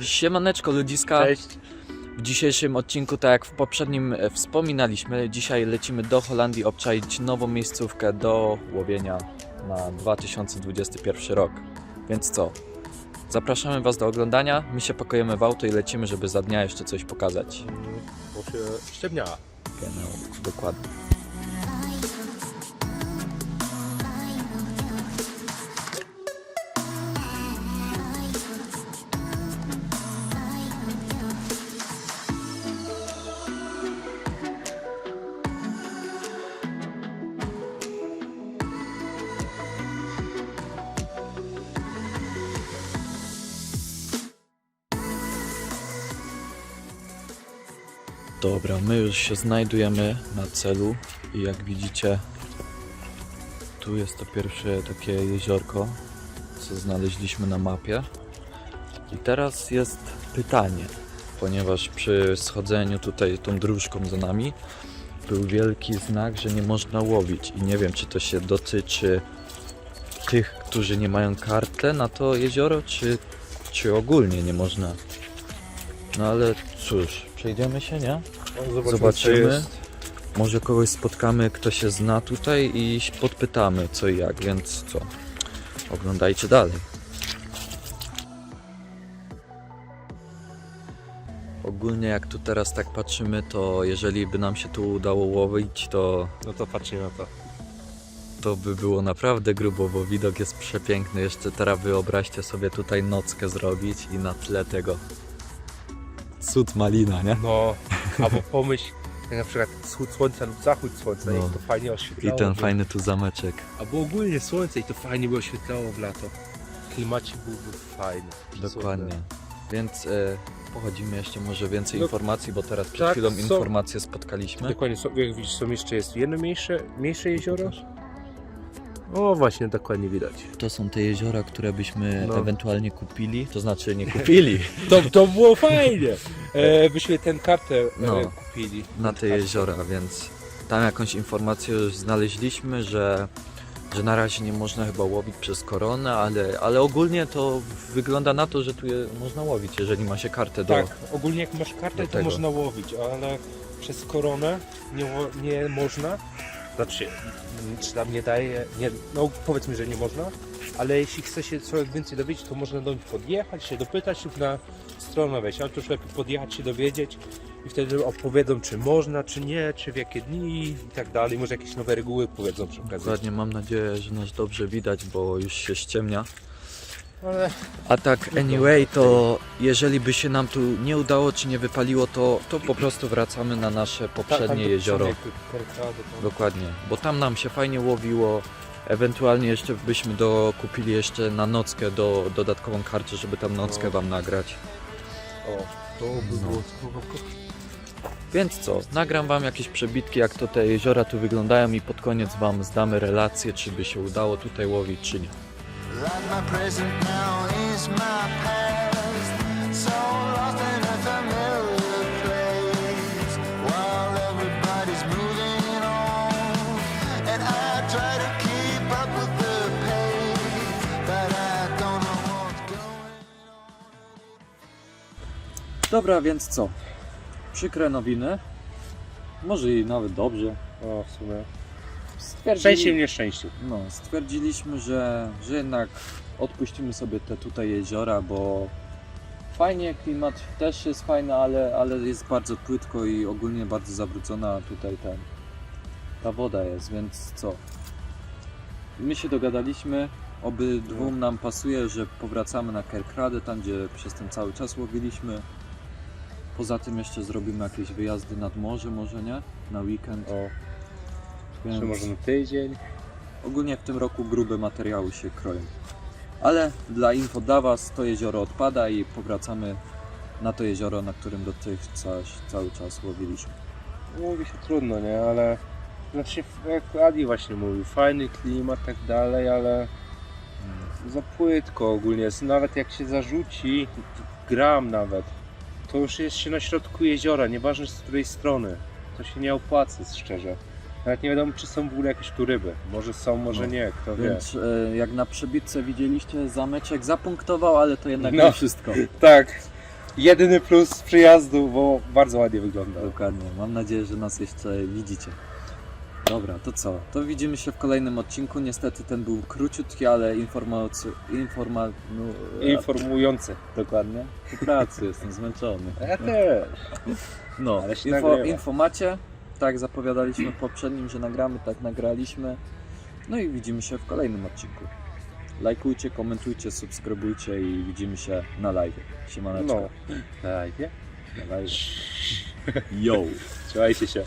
Siemaneczko ludziska. Cześć. W dzisiejszym odcinku, tak jak w poprzednim e, wspominaliśmy, dzisiaj lecimy do Holandii obczaić nową miejscówkę do łowienia na 2021 rok. Więc co? Zapraszamy Was do oglądania. My się pakujemy w auto i lecimy, żeby za dnia jeszcze coś pokazać. Bo się ściemniała. Genau, dokładnie. Dobra, my już się znajdujemy na celu i jak widzicie, tu jest to pierwsze takie jeziorko, co znaleźliśmy na mapie. I teraz jest pytanie, ponieważ przy schodzeniu tutaj tą dróżką za nami był wielki znak, że nie można łowić i nie wiem, czy to się dotyczy tych, którzy nie mają kartę na to jezioro, czy, czy ogólnie nie można. No ale cóż, przejdziemy się, nie? No, Zobaczymy. Może kogoś spotkamy, kto się zna tutaj i podpytamy co i jak, więc co? Oglądajcie dalej. Ogólnie jak tu teraz tak patrzymy, to jeżeli by nam się tu udało łowić, to, No to patrzcie na to. to by było naprawdę grubo, bo widok jest przepiękny. Jeszcze teraz wyobraźcie sobie tutaj nockę zrobić i na tle tego cud malina, nie? No, albo pomyśl, jak na przykład wschód słońca lub zachód słońca No. i to fajnie I oświetlało. ten fajny tu zameczek. Albo ogólnie słońce i to fajnie by oświetlało w lato. Klimacik byłby fajny. Dokładnie. Więc e, pochodzimy jeszcze może więcej No, informacji, bo teraz przed tak, chwilą są- informacje spotkaliśmy. Dokładnie, są, jak widzisz, są jeszcze jest jedno mniejsze, mniejsze jezioro. O, właśnie, dokładnie widać. To są te jeziora, które byśmy No. ewentualnie kupili. To znaczy nie kupili To, to było fajnie! E, byśmy ten kartę e, No. kupili. na te jeziora, więc tam jakąś informację już znaleźliśmy, że, że na razie nie można chyba łowić przez koronę, ale, ale ogólnie to wygląda na to, że tu je, można łowić, jeżeli ma się kartę do... Tak, ogólnie jak masz kartę, to tego. można łowić, ale przez koronę nie, nie można. Znaczy, mm, czy tam nie daje, nie, no powiedzmy, że nie można, ale jeśli chce się coś więcej dowiedzieć, to można do nich podjechać, się dopytać lub na stronę wejść, ale to już lepiej podjechać, się dowiedzieć i wtedy opowiedzą, czy można, czy nie, czy w jakie dni i tak dalej. Może jakieś nowe reguły powiedzą przy okazji. Dokładnie, mam nadzieję, że nas dobrze widać, bo już się ściemnia. A tak anyway, to jeżeli by się nam tu nie udało, czy nie wypaliło, to, to po prostu wracamy na nasze poprzednie jezioro. Dokładnie, bo tam nam się fajnie łowiło. Ewentualnie jeszcze byśmy dokupili jeszcze na nockę do, dodatkową kartę, żeby tam nockę No. wam nagrać. O, to by No. było. Więc co, nagram wam jakieś przebitki, jak to te jeziora tu wyglądają i pod koniec wam zdamy relację, czy by się udało tutaj łowić, czy nie. Like my present now is my past. So lost in a familiar place. While everybody's moving on. And I try to keep up with the pace. But I don't know what's going Dobra, więc co? Przykre nowiny. Może i nawet dobrze. O, w sumie. Stwierdzili- Szczęście w nieszczęściu. No, stwierdziliśmy, że, że jednak odpuścimy sobie te tutaj jeziora, bo fajnie, klimat też jest fajny, ale, ale jest bardzo płytko i ogólnie bardzo zabrudzona tutaj ten, ta woda jest, więc co? My się dogadaliśmy, obydwóm nam pasuje, że powracamy na Kerkrade, tam gdzie przez ten cały czas łowiliśmy. Poza tym jeszcze zrobimy jakieś wyjazdy nad morze, może nie? Na weekend. O, Więc... czy może na tydzień? Ogólnie w tym roku grube materiały się kroją. Ale dla info dla Was to jezioro odpada i powracamy na to jezioro, na którym dotychczas cały czas łowiliśmy. Mówi się trudno, nie? Ale znaczy, jak Adi właśnie mówił, fajny klimat, tak dalej, ale za płytko ogólnie jest. Nawet jak się zarzuci gram nawet, to już jest się na środku jeziora, nieważne z której strony. To się nie opłaca, szczerze. Nawet nie wiadomo, czy są w ogóle jakieś tu ryby. Może są, może No. nie, kto wie. Więc e, jak na przebitce widzieliście, zameczek zapunktował, ale to jednak No. nie wszystko. Tak, jedyny plus przyjazdu, bo bardzo ładnie wygląda. Dokładnie. Mam nadzieję, że nas jeszcze widzicie. Dobra, to co? To widzimy się w kolejnym odcinku. Niestety ten był króciutki, ale informacji... Informa... No, Informujący. Dokładnie. Po pracy jestem zmęczony. Ja też. No, Ale się info. Tak zapowiadaliśmy w poprzednim, że nagramy, tak nagraliśmy. No i widzimy się w kolejnym odcinku. Lajkujcie, komentujcie, subskrybujcie i widzimy się na live. Siemaneczko. No. Tak, nie? Na live. Yo! Trzymajcie się.